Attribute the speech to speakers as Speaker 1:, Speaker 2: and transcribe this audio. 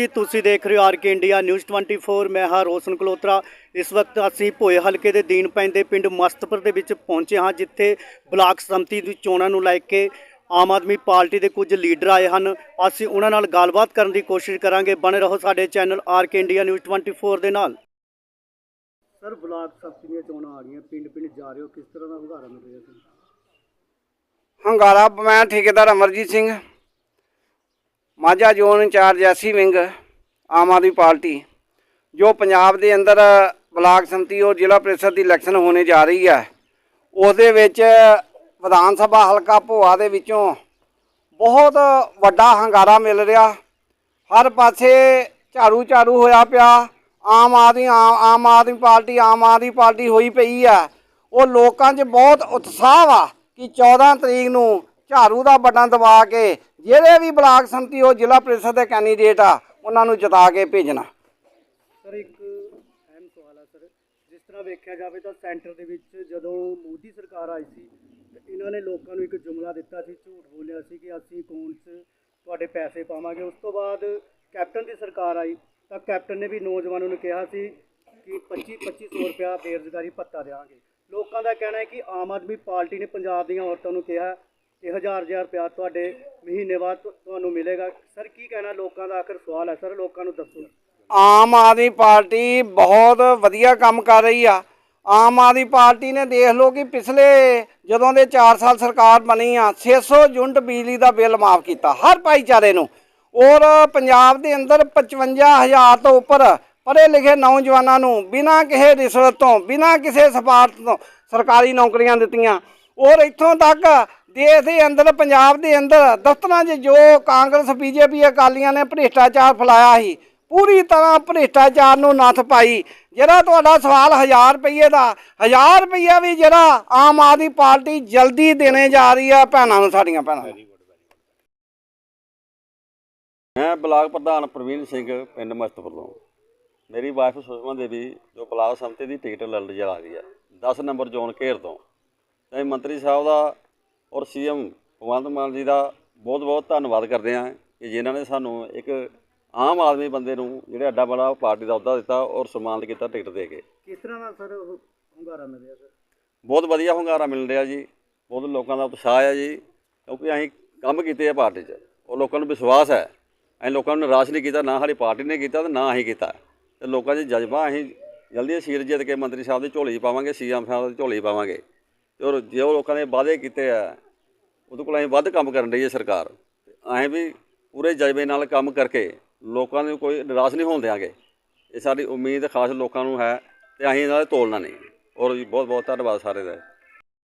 Speaker 1: ਜੀ ਤੁਸੀਂ ਦੇਖ ਰਹੇ ਹੋ ਆਰ ਕੇ ਇੰਡੀਆ ਨਿਊਜ਼ 24 ਮੈਂ ਹਾਂ ਰੋਸ਼ਨ ਕਲੋਤਰਾ। ਇਸ ਵਕਤ ਅਸੀਂ ਭੋਏ ਹਲਕੇ ਦੇ ਦੀਨ ਪੈਂਦੇ ਪਿੰਡ ਮਸਤਪੁਰ ਦੇ ਵਿੱਚ ਪਹੁੰਚੇ ਹਾਂ ਜਿੱਥੇ ਬਲਾਕ ਸੰਮਤੀ ਦੀ ਚੋਣਾਂ ਨੂੰ ਲੈ ਕੇ ਆਮ ਆਦਮੀ ਪਾਰਟੀ ਦੇ ਕੁਝ ਲੀਡਰ ਆਏ ਹਨ। ਅਸੀਂ ਉਹਨਾਂ ਨਾਲ ਗੱਲਬਾਤ ਕਰਨ ਦੀ ਕੋਸ਼ਿਸ਼ ਕਰਾਂਗੇ। ਬਣੇ ਰਹੋ ਸਾਡੇ channel R K India News 24 ਦੇ ਨਾਲ। ਸਰ ਬਲਾਕ ਸੰਮਤੀ ਦੀਆਂ ਚੋਣਾਂ ਆ ਗਈਆਂ ਪਿੰਡ ਪਿੰਡ ਜਾ ਰਹੇ ਹੋ। ਕਿਸ ਤਰ੍ਹਾਂ ਦਾ ਹੁੰਗਾਰਾ ਮਿਲ ਰਿਹਾ ਸੀ
Speaker 2: ਹੰਗਾਰਾ ਮੈਂ ਠੇਕੇਦਾਰ Amarjeet Singh. Majha zone incharge SC wing Aam Aadmi party, ਜੋ ਪੰਜਾਬ ਦੇ ਅੰਦਰ ਬਲਾਕ ਸੰਮਤੀ ਔਰ ਜ਼ਿਲ੍ਹਾ ਪ੍ਰੀਸ਼ਦ ਦੀ ਇਲੈਕਸ਼ਨ ਹੋਣੇ ਜਾ ਰਹੀ ਹੈ ਉਸ ਦੇ ਵਿੱਚ ਵਿਧਾਨ ਸਭਾ ਹਲਕਾ ਭੋਆ ਦੇ ਵਿੱਚੋਂ ਬਹੁਤ ਵੱਡਾ ਹੰਗਾਰਾ ਮਿਲ ਰਿਹਾ। ਹਰ ਪਾਸੇ ਝਾੜੂ ਝਾੜੂ ਹੋਇਆ ਪਿਆ, ਆਮ ਆਦਮੀ, ਆਮ ਆਮ ਆਦਮੀ ਪਾਰਟੀ, ਆਮ ਆਦਮੀ ਪਾਰਟੀ ਹੋਈ ਪਈ ਆ ਉਹ ਲੋਕਾਂ 'ਚ ਬਹੁਤ ਉਤਸ਼ਾਹ ਵਾ ਕਿ 14 ਤਰੀਕ ਨੂੰ ਝਾੜੂ ਦਾ ਬਟਨ ਦਬਾ ਕੇ ਜਿਹੜੇ ਵੀ ਬਲਾਕ ਸੰਮਤੀ, ਉਹ ਜ਼ਿਲ੍ਹਾ ਪ੍ਰੀਸ਼ਦ ਦੇ ਕੈਂਡੀਡੇਟ ਆ, ਉਹਨਾਂ ਨੂੰ ਜਿਤਾ ਕੇ ਭੇਜਣਾ।
Speaker 1: ਸਰ, ਇੱਕ ਅਹਿਮ ਸਵਾਲ ਆ ਸਰ। ਜਿਸ ਤਰ੍ਹਾਂ ਵੇਖਿਆ ਜਾਵੇ ਤਾਂ ਸੈਂਟਰ ਦੇ ਵਿੱਚ ਜਦੋਂ ਮੋਦੀ ਸਰਕਾਰ ਆਈ ਸੀ ਇਹਨਾਂ ਨੇ ਲੋਕਾਂ ਨੂੰ ਇੱਕ ਜੁਮਲਾ ਦਿੱਤਾ ਸੀ, ਝੂਠ ਬੋਲਿਆ ਸੀ ਕਿ ਅਸੀਂ ਅਕਾਊਂਟ 'ਚ ਤੁਹਾਡੇ ਪੈਸੇ ਪਾਵਾਂਗੇ। ਉਸ ਤੋਂ ਬਾਅਦ ਕੈਪਟਨ ਦੀ ਸਰਕਾਰ ਆਈ, ਤਾਂ ਕੈਪਟਨ ਨੇ ਵੀ ਨੌਜਵਾਨਾਂ ਨੂੰ ਕਿਹਾ ਸੀ ਕਿ 25 2500 ਰੁਪਇਆ ਬੇਰੁਜ਼ਗਾਰੀ ਭੱਤਾ ਦੇਵਾਂਗੇ ਲੋਕਾਂ ਦਾ ਕਹਿਣਾ ਹੈ ਕਿ ਆਮ ਆਦਮੀ ਪਾਰਟੀ ਨੇ ਪੰਜਾਬ ਦੀਆਂ ਔਰਤਾਂ ਨੂੰ ਕਿਹਾ ਕਿ ਹਜ਼ਾਰ ਹਜ਼ਾਰ ਰੁਪਇਆ ਤੁਹਾਡੇ ਮਹੀਨੇ ਬਾਅਦ ਤੁ- ਤੁਹਾਨੂੰ ਮਿਲੇਗਾ। ਸਰ ਕੀ ਕਹਿਣਾ ਲੋਕਾਂ ਦਾ? ਆਖਰ ਸਵਾਲ ਹੈ। ਸਰ ਲੋਕਾਂ ਨੂੰ ਦੱਸੋ।
Speaker 2: ਆਮ ਆਦਮੀ ਪਾਰਟੀ ਬਹੁਤ ਵਧੀਆ ਕੰਮ ਕਰ ਰਹੀ ਆ। ਆਮ ਆਦਮੀ ਪਾਰਟੀ ਨੇ ਦੇਖ ਲਓ ਕਿ ਪਿਛਲੇ ਜਦੋਂ ਦੇ 4 ਸਾਲ ਸਰਕਾਰ ਬਣੀ ਆ 600 ਯੂਨਿਟ ਬਿਜਲੀ ਦਾ ਬਿੱਲ ਮਾਫ ਕੀਤਾ, ਹਰ ਭਾਈਚਾਰੇ ਨੂੰ। ਔਰ ਪੰਜਾਬ ਦੇ ਅੰਦਰ 55000 ਤੋਂ ਉੱਪਰ ਪੜ੍ਹੇ ਲਿਖੇ ਨੌਜਵਾਨਾਂ ਨੂੰ ਬਿਨਾਂ ਕਿਸੇ ਰਿਸ਼ਵਤ ਤੋਂ, ਬਿਨਾਂ ਕਿਸੇ ਸਪਾਰਸ਼ ਤੋਂ ਸਰਕਾਰੀ ਨੌਕਰੀਆਂ ਦਿੱਤੀਆਂ। ਔਰ ਇੱਥੋਂ ਤੱਕ ਦੇਸ਼ ਦੇ ਅੰਦਰ, ਪੰਜਾਬ ਦੇ ਅੰਦਰ ਦਫ਼ਤਰਾਂ 'ਚ ਜੋ ਕਾਂਗਰਸ, ਬੀਜੇਪੀ, ਅਕਾਲੀਆਂ ਨੇ ਭ੍ਰਿਸ਼ਟਾਚਾਰ ਫੈਲਾਇਆ ਸੀ, ਪੂਰੀ ਤਰ੍ਹਾਂ ਭ੍ਰਿਸ਼ਟਾਚਾਰ ਨੂੰ ਨੱਥ ਪਾਈ। ਜਿਹੜਾ ਤੁਹਾਡਾ ਸਵਾਲ 1000 ਰੁਪਏ ਦਾ 1000 ਰੁਪਈਆ ਵੀ ਜਿਹੜਾ ਆਮ ਆਦਮੀ ਪਾਰਟੀ ਜਲਦੀ ਦੇਣੇ ਜਾ ਰਹੀ ਹੈ ਭੈਣਾਂ ਨੂੰ, ਸਾਡੀਆਂ ਭੈਣਾਂ ਨੂੰ।
Speaker 3: ਮੈਂ ਬਲਾਕ ਪ੍ਰਧਾਨ ਪ੍ਰਵੀਨ ਸਿੰਘ, ਪਿੰਡ ਮਸਤਪੁਰ ਤੋਂ। ਮੇਰੀ ਵਾਈਫ ਸੁਸ਼ਮਾ ਦੇਵੀ, ਜੋ ਬਲਾਕ ਸੰਮਤੀ ਦੀ ਟਿਕਟ ਲੜ ਜਾ ਰਹੀ ਹੈ 10 ਨੰਬਰ ਜ਼ੋਨ ਘੇਰ ਤੋਂ। ਤੇ ਮੰਤਰੀ ਸਾਹਿਬ ਦਾ ਔਰ ਸੀਐਮ ਭਗਵੰਤ ਮਾਨ ਜੀ ਦਾ ਬਹੁਤ ਬਹੁਤ ਧੰਨਵਾਦ ਕਰਦੇ ਹਾਂ ਕਿ ਜਿਨ੍ਹਾਂ ਨੇ ਸਾਨੂੰ ਇੱਕ ਆਮ ਆਦਮੀ ਬੰਦੇ ਨੂੰ ਜਿਹੜੇ ਅੱਡਾ ਬੜਾ ਪਾਰਟੀ ਦਾ ਅਹੁਦਾ ਦਿੱਤਾ ਔਰ ਸਨਮਾਨਿਤ ਕੀਤਾ ਟਿਕਟ ਦੇ ਕੇ।
Speaker 1: ਕਿਸ ਤਰ੍ਹਾਂ ਦਾ ਸਰ ਹੁੰਗਾਰਾ ਮਿਲ ਰਿਹਾ ਸਰ?
Speaker 3: ਬਹੁਤ ਵਧੀਆ ਹੁੰਗਾਰਾ ਮਿਲ ਰਿਹਾ ਜੀ। ਬਹੁਤ ਲੋਕਾਂ ਦਾ ਉਤਸ਼ਾਹ ਹੈ ਜੀ ਕਿਉਂਕਿ ਅਸੀਂ ਕੰਮ ਕੀਤੇ ਆ ਪਾਰਟੀ 'ਚ। ਉਹ ਲੋਕਾਂ ਨੂੰ ਵਿਸ਼ਵਾਸ ਹੈ। ਅਸੀਂ ਲੋਕਾਂ ਨੂੰ ਨਿਰਾਸ਼ ਨਹੀਂ ਕੀਤਾ ਨਾ ਸਾਡੀ ਪਾਰਟੀ ਨੇ ਕੀਤਾ ਤੇ ਨਾ ਅਸੀਂ ਕੀਤਾ। ਤੇ ਲੋਕਾਂ 'ਚ ਜਜ਼ਬਾ ਅਸੀਂ ਜਲਦੀ ਸੀਟ ਜਿੱਤ ਕੇ ਮੰਤਰੀ ਸਾਹਿਬ ਦੀ ਝੋਲੀ ਪਾਵਾਂਗੇ ਸੀਐਮ ਸਾਹਿਬ ਦੀ ਝੋਲੀ ਪਾਵਾਂਗੇ। ਤੇ ਔਰ ਜੇ ਉਹ ਲੋਕਾਂ ਨੇ ਵਾਅਦੇ ਕੀਤੇ ਆ, ਉਹਦੇ ਕੋਲ ਅਸੀਂ ਵੱਧ ਕੰਮ ਕਰਨ ਰਹੀ ਹੈ ਸਰਕਾਰ। ਤੇ ਅਸੀਂ ਵੀ ਪੂਰੇ ਜਜ਼ਬੇ ਨਾਲ ਕੰਮ ਕਰਕੇ ਲੋਕਾਂ ਨੂੰ ਕੋਈ ਨਿਰਾਸ਼ ਨਹੀਂ ਹੋਣ ਦਿਆਂਗੇ। ਇਹ ਸਾਡੀ ਉਮੀਦ ਖਾਸ ਲੋਕਾਂ ਨੂੰ ਹੈ ਤੇ ਅਸੀਂ ਇਹਨਾਂ ਦਾ ਤੋਲਣਾ ਨਹੀਂ। ਔਰ ਜੀ ਬਹੁਤ ਬਹੁਤ ਧੰਨਵਾਦ ਸਾਰੇ ਦਾ।